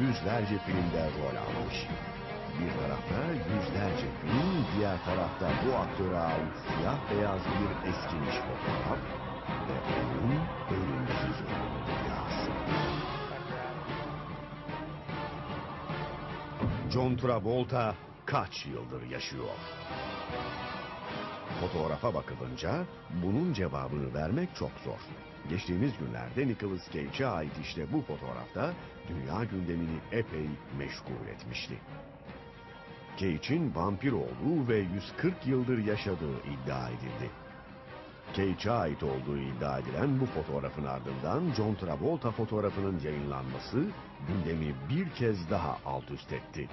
yüzlerce filmde rol almış. Bir tarafta yüzlerce film, diğer tarafta bu aktöre ait siyah beyaz bir eskimiş fotoğraf ve onun ölümsüz rüyası. John Travolta kaç yıldır yaşıyor? Fotoğrafa bakılınca bunun cevabını vermek çok zor. Geçtiğimiz günlerde Nicolas Cage'e ait işte bu fotoğrafta dünya gündemini epey meşgul etmişti. Cage'in vampir olduğu ve 140 yıldır yaşadığı iddia edildi. Cage'e ait olduğu iddia edilen bu fotoğrafın ardından John Travolta fotoğrafının yayınlanması gündemi bir kez daha alt üst etti.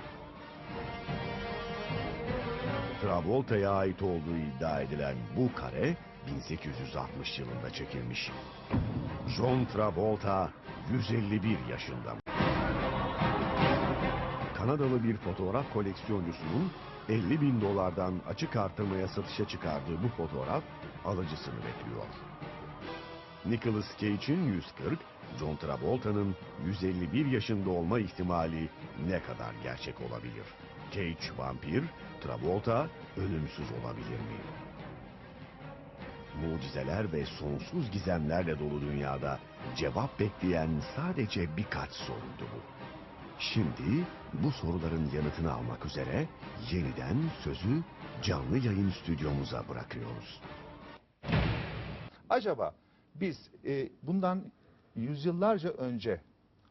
Travolta'ya ait olduğu iddia edilen bu kare 1860 yılında çekilmiş. John Travolta 151 yaşında. Kanadalı bir fotoğraf koleksiyoncusunun 50 bin dolardan açık artırmaya satışa çıkardığı bu fotoğraf alıcısını bekliyor. Nicolas Cage'in 140, John Travolta'nın 151 yaşında olma ihtimali ne kadar gerçek olabilir? Cage vampir, Travolta ölümsüz olabilir mi? Mucizeler ve sonsuz gizemlerle dolu dünyada cevap bekleyen sadece birkaç soruydu bu. Şimdi bu soruların yanıtını almak üzere yeniden sözü canlı yayın stüdyomuza bırakıyoruz. Acaba biz e, bundan yüzyıllarca önce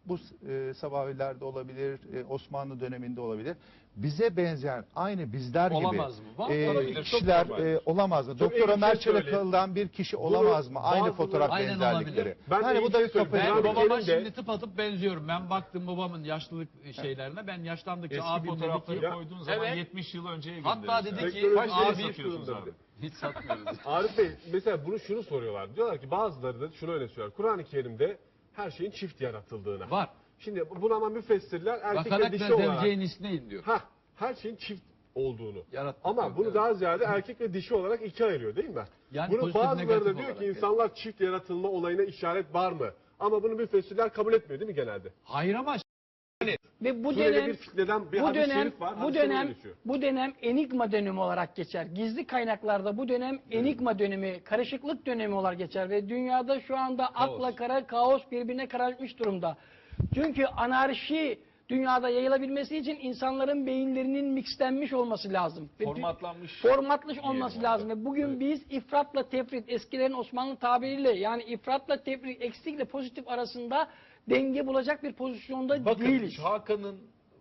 bu e, Sabavilerde olabilir, e, Osmanlı döneminde olabilir. Bize benzeyen aynı bizler gibi Olamaz mı? Var, e, olabilir, çok kişiler normal. e, olamaz mı? Çok Doktor iyi bir Ömer şey söyleyeyim. Çelikalı'dan bir kişi olamaz mı? Aynı bazıları- fotoğraf Aynen benzerlikleri. olabilir. Ben yani bu da iyi bir bir şey söyleyeyim. Ben Abi babama gelin de- şimdi tıpatıp benziyorum. Ben baktım babamın yaşlılık şeylerine. Ben yaşlandıkça Eski dedi fotoğrafları ki... koyduğun zaman Evet. 70 yıl önceye Hatta gönderiyorsun. dedi ki Teknoloji abi liraya satıyorsunuz abi? hiç satmıyoruz. Arif Bey mesela bunu şunu soruyorlar. Diyorlar ki bazıları da şunu öyle söylüyor. Kur'an-ı Kerim'de her şeyin çift yaratıldığına. Var. Şimdi buna ama müfessirler erkek ve Bakarak dişi da olarak. isneyin diyor. Ha, her şeyin çift olduğunu. Yarattık Ama diyor, bunu evet. daha ziyade erkek ve dişi olarak iki ayırıyor değil mi? Yani bunu pozitif, bazıları da negatif diyor olarak, ki evet. insanlar çift yaratılma olayına işaret var mı? Ama bunu müfessirler kabul etmiyor değil mi genelde? Hayır ama Ve bu Suriye'de dönem bir fitneden bir bu dönem şerif var. bu dönem bu dönem enigma dönemi olarak geçer. Gizli kaynaklarda bu dönem enigma dönemi, karışıklık dönemi olarak geçer ve dünyada şu anda akla kara kaos birbirine karışmış durumda. Çünkü anarşi dünyada yayılabilmesi için insanların beyinlerinin mixlenmiş olması lazım. Formatlanmış. formatlı olması lazım ve bugün biz ifratla tefrit eskilerin Osmanlı tabiriyle yani ifratla tefrit eksikle pozitif arasında denge bulacak bir pozisyonda Bakın değiliz. şu Hakan'ın